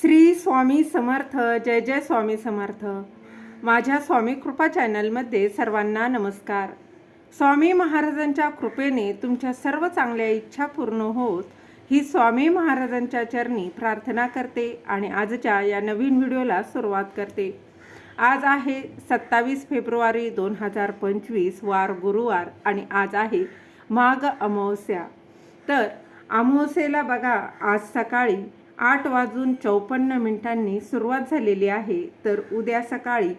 श्री स्वामी समर्थ जय जय स्वामी समर्थ. माझ्या स्वामी कृपा चॅनलमध्ये सर्वांना नमस्कार. स्वामी महाराजांच्या कृपेने तुमच्या सर्व चांगल्या इच्छा पूर्ण होत ही स्वामी महाराजांच्या चरणी प्रार्थना करते आणि आजच्या या नवीन व्हिडिओला सुरुवात करते. आज आहे सत्तावीस फेब्रुवारी दोन हजार पंचवीस वार गुरुवार आणि आज आहे माघ अमावस्या. तर अमावस्येला बघा आज सकाळी आठ वाजून चौपन्न मिनिटांनी सुरुवात झालेली आहे. तर उद्या सकाळी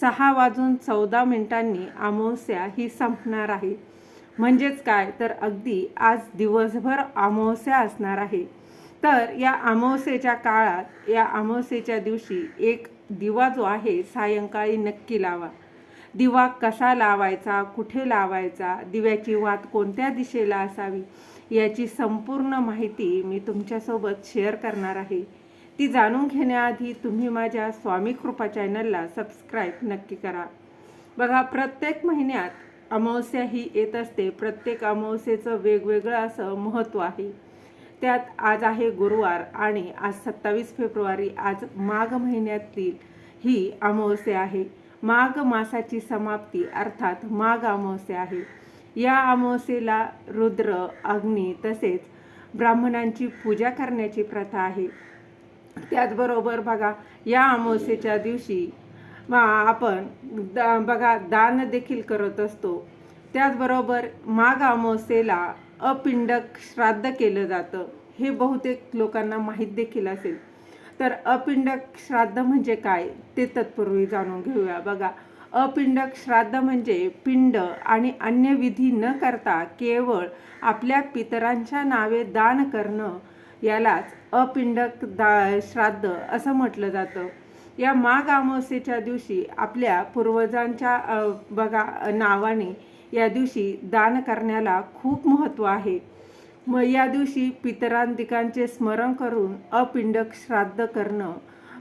सहा वाजून चौदा मिनिटांनी अमावस्या ही संपणार आहे. म्हणजेच काय? तर अगदी आज दिवसभर अमावस्या असणार आहे. तर या अमावस्येच्या काळात या अमावस्येच्या दिवशी एक दिवा जो आहे सायंकाळी नक्की लावा. दिवा कसा लावायचा? कुठे लावायचा? दिव्याची वात कोणत्या दिशेला असावी? याची संपूर्ण माहिती मी तुमच्यासोबत शेअर करणार आहे. ती जाणून घेण्याआधी तुम्ही माझ्या स्वामी कृपा चॅनलला सबस्क्राईब नक्की करा. बघा प्रत्येक महिन्यात अमावस्या ही येत असते. प्रत्येक अमावस्येचं वेगवेगळं असं महत्त्व आहे. त्यात आज आहे गुरुवार आणि आज सत्तावीस फेब्रुवारी. आज माघ महिन्यातील ही अमावस्या आहे. माघ मासाची समाप्ती अर्थात माघ अमावस्या आहे. या अमावस्येला रुद्र अग्नी तसेच ब्राह्मणांची पूजा करण्याची प्रथा आहे. त्याचबरोबर बघा या अमावस्येच्या दिवशी आपण दा बघा दान देखील करत असतो. त्याचबरोबर माघ अमावस्येला अपिंडक श्राद्ध केलं जातं. हे बहुतेक लोकांना माहीत देखील असेल. तर अपिंडक श्राद्ध म्हणजे काय? ते तत्पूर्वी जाणून घेऊया. बघा अपिंडक श्राद्ध म्हणजे पिंड आणि अन्य विधी न करता केवळ आपल्या पितरांच्या नावे दान करणं यालाच अपिंडक दा श्राद्ध असं म्हटलं जातं. या माघ अमावस्येच्या दिवशी आपल्या पूर्वजांच्या बघा नावाने या दिवशी दान करण्याला खूप महत्त्व आहे. मग या दिवशी पितरांदिकांचे स्मरण करून अपिंडक श्राद्ध करणं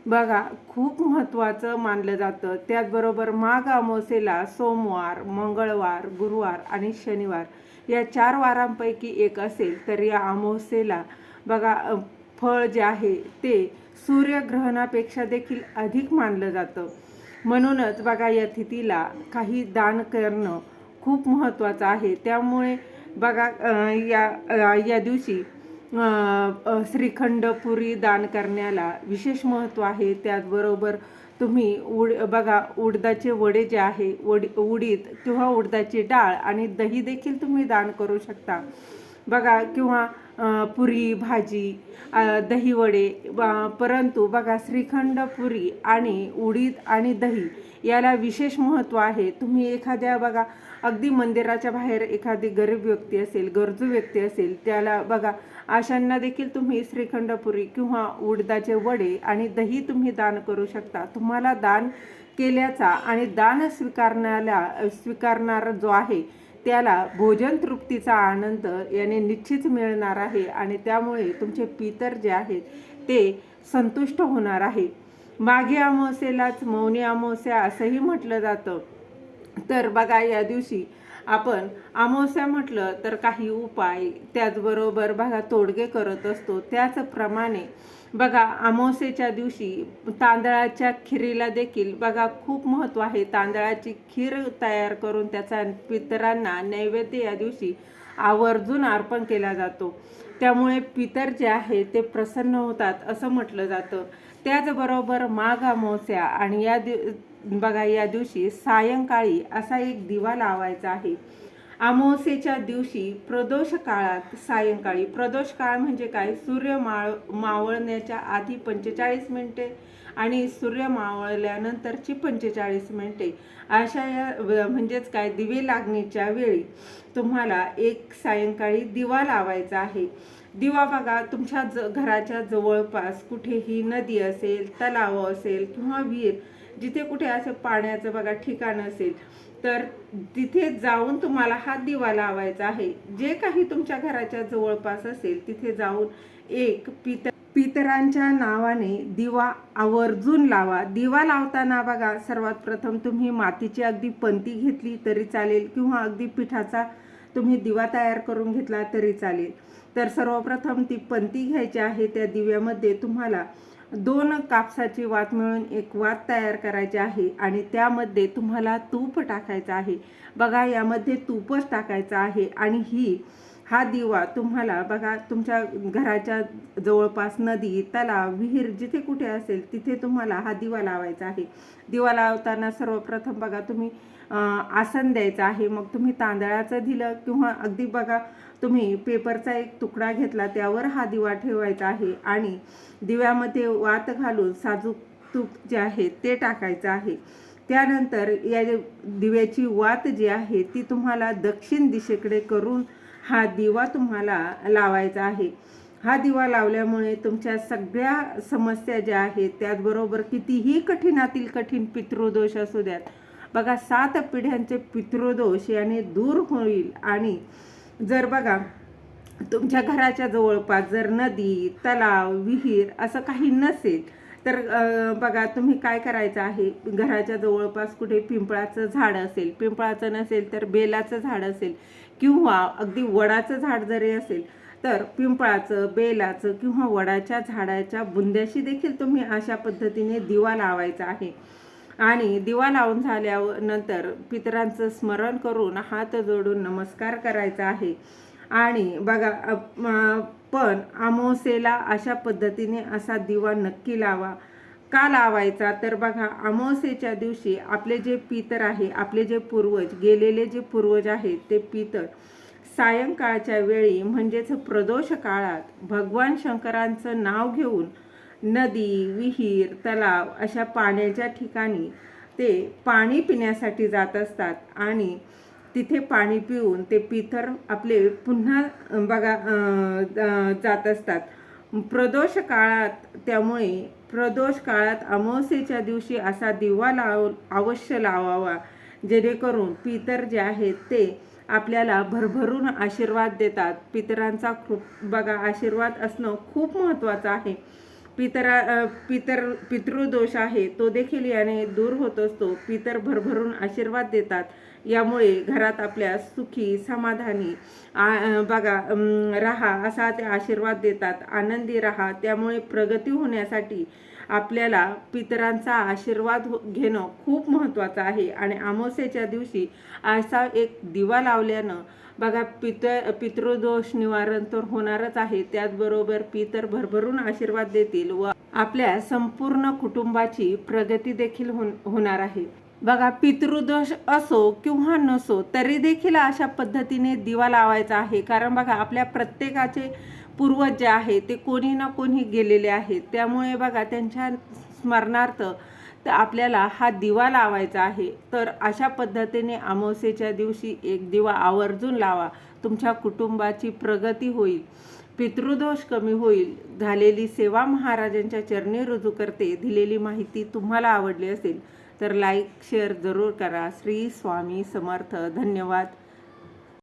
बघा खूप महत्त्वाचं मानलं जातं. त्याचबरोबर माघ अमावस्येला सोमवार मंगळवार गुरुवार आणि शनिवार या चार वारांपैकी एक असेल तर या अमावस्येला बघा फळ जे आहे ते सूर्यग्रहणापेक्षा देखील अधिक मानलं जातं. म्हणूनच बघा या तिथीला काही दान करणं खूप महत्त्वाचं आहे. त्यामुळे बघा या या दिवशी श्रीखंड पुरी दान करण्याला विशेष महत्त्व आहे. त्याचबरोबर तुम्ही उड बघा उडदाचे वडे जे आहे वडी उडीद किंवा उडदाची डाळ आणि दही देखील तुम्ही दान करू शकता. बघा किंवा पुरी भाजी दही वडे परंतु बघा श्रीखंड पुरी आणि उडीद आणि दही याला विशेष महत्त्व आहे. तुम्ही एखाद्या बघा अगदी मंदिराच्या बाहेर एखादी गरीब व्यक्ती असेल गरजू व्यक्ती असेल त्याला बघा अशांना देखील तुम्ही श्रीखंडपुरी किंवा उडदाचे वडे आणि दही तुम्ही दान करू शकता. तुम्हाला दान केल्याचा आणि दान स्वीकारण्याला स्वीकारणारा जो आहे त्याला भोजन तृप्तीचा आनंद याने निश्चित मिळणार आहे आणि त्यामुळे तुमचे पितर जे आहेत ते संतुष्ट होणार आहे. माघी अमावस्येलाच मौनी अमावस्या असंही म्हटलं जातं. तर बघा या दिवशी आपण अमावस्या म्हटलं तर काही उपाय त्याचबरोबर बघा तोडगे करत असतो. त्याचप्रमाणे बघा अमावस्येच्या दिवशी तांदळाच्या खिरीला देखील बघा खूप महत्त्व आहे. तांदळाची खीर तयार करून त्याचा पितरांना नैवेद्य या दिवशी आवर्जून अर्पण केला जातो. त्यामुळे पितर जे आहे ते प्रसन्न होतात असं म्हटलं जातं. त्याचबरोबर माघ अमावस्या आणि या दिव बघा या दिवशी सायंकाळी असा एक दिवा लावायचा आहे. अमावस्येच्या दिवशी प्रदोष काळात सायंकाळी प्रदोष काळ म्हणजे काय? सूर्य माळ मावळण्याच्या आधी पंचेचाळीस मिनिटे आणि सूर्य मावळल्यानंतरची पंचेचाळीस मिनिटे. अशा या म्हणजेच काय? दिवे लागणीच्या वेळी तुम्हाला एक सायंकाळी दिवा लावायचा आहे. दिवा बघा तुमच्या ज घराच्या जवळपास कुठेही नदी असेल तलाव असेल किंवा विहीर जिथे कुठे असं पाण्याचं बघा ठिकाण असेल तर तिथे जाऊन तुम्हाला हा दिवा लावायचा आहे. जे काही तुमच्या घराच्या जवळपास असेल तिथे जाऊन एक पित पितरांच्या नावाने दिवा आवर्जून लावा. दिवा लावताना बघा सर्वात प्रथम तुम्ही मातीची अगदी पंती घेतली तरी चालेल किंवा अगदी पिठाचा तुम्ही दिवा तयार करून घेतला तरी चालेल. तर सर्वप्रथम ती पंती घ्यायची आहे त्या दिव्यामध्ये तुम्हाला. दोन कापसाची वात मिळून एक वात तयार करायची आहे आणि त्यामध्ये तुम्हाला तूप टाकायचं आहे. बघा यामध्ये तूपच टाकायचं आहे आणि ही हा दिवा तुम्हाला बघा तुमच्या घराच्या जवळपास नदी तलाव विहीर जिथे कुठे असेल तिथे तुम्हाला हा दिवा लावायचा आहे. दिवा लावताना सर्वप्रथम बघा तुम्ही आसन द्यायचं आहे. मग तुम्ही तांदळाचं दिलं किंवा अगदी बघा तुम्ही पेपरचा एक तुकडा घेतला त्यावर हा दिवा ठेवायचा आहे आणि दिव्यामध्ये वात घालून साजूक तूप जे आहे ते टाकायचं आहे. त्यानंतर या दिव्याची वात जी आहे ती तुम्हाला दक्षिण दिशेकडे करून हा दिवा तुम्हाला लावायचा आहे. हा दिवा लावल्यामुळे तुमच्या सगळ्या समस्या ज्या आहेत त्याचबरोबर कितीही कठीणातील कठीण पितृदोष असू द्यात बघा सात पिढ्यांचे पितृदोष याने दूर होईल आणि जर बघा तुमच्या घराच्या जवळपास जर नदी तलाव विहीर असं काही नसेल तर बघा तुम्ही काय करायचं आहे? घराच्या जवळपास कुठे पिंपळाचं झाड असेल पिंपळाचं नसेल तर बेलाचं झाड असेल किंवा अगदी वडाचं झाड जरी असेल तर पिंपळाचं बेलाचं किंवा वडाच्या झाडाच्या बुंद्याशी देखील तुम्ही अशा पद्धतीने दिवा लावायचा आहे. आणि दिवा लावून झाल्यानंतर पितरांचं स्मरण करून हात जोडून नमस्कार करायचा आहे. आणि बघा पण अमावस्येला अशा पद्धतीने असा दिवा नक्की लावा. का लावायचा? तर बघा अमावस्येच्या दिवशी आपले जे पितर आहे आपले जे पूर्वज गेलेले जे पूर्वज आहेत ते पितर सायंकाळच्या वेळी म्हणजेच प्रदोष काळात भगवान शंकरांचं नाव घेऊन नदी विहीर तलाव अशा पाण्याच्या ठिकाणी ते पाणी पिण्यासाठी जात असतात आणि तिथे पाणी पिऊन ते पितर आपले पुन्हा बघा जात असतात. प्रदोष काळात त्यामुळे प्रदोष काळात अमावस्येच्या दिवशी असा दिवा लाव अवश्य लावावा जेणेकरून पितर जे आहेत ते आपल्याला भरभरून आशीर्वाद देतात. पितरांचा खूप बघा आशीर्वाद असणं खूप महत्त्वाचं आहे. पितरा पितर पितृदोष आहे तो देखील याने दूर होत असतो. पितर भरभरून आशीर्वाद देतात. यामुळे घरात आपल्या सुखी समाधानी आ, बघा राहा असा ते आशीर्वाद देतात. आनंदी राहा. त्यामुळे प्रगती होण्यासाठी आपल्याला पितरांचा आशीर्वाद हो- घेणं खूप महत्त्वाचं आहे. आणि अमावस्येच्या दिवशी असा एक दिवा लावल्यानं बघा पितर पितृदोष निवारण तर होणारच आहे. त्याचबरोबर पितर भरभरून आशीर्वाद देतील व आपल्या संपूर्ण कुटुंबाची प्रगती देखील होणार आहे. बघा पितृदोष असो किंवा नसो तरी देखील अशा पद्धतीने दिवा लावायचा आहे. कारण बघा आपल्या प्रत्येकाचे पूर्वज जे आहे ते कोणी ना कोणी गेलेले आहेत. त्यामुळे बघा त्यांच्या स्मरणार्थ तर आपल्याला हा दिवा लावायचा आहे. तर अशा पद्धतीने अमावस्येच्या दिवशी एक दिवा आवर्जून लावा. तुमच्या कुटुंबाची प्रगती होईल. पितृदोष कमी होईल. झालेली सेवा महाराजांच्या चरणी रुजू करते. दिलेली माहिती तुम्हाला आवडली असेल तर लाईक शेअर जरूर करा. श्री स्वामी समर्थ. धन्यवाद.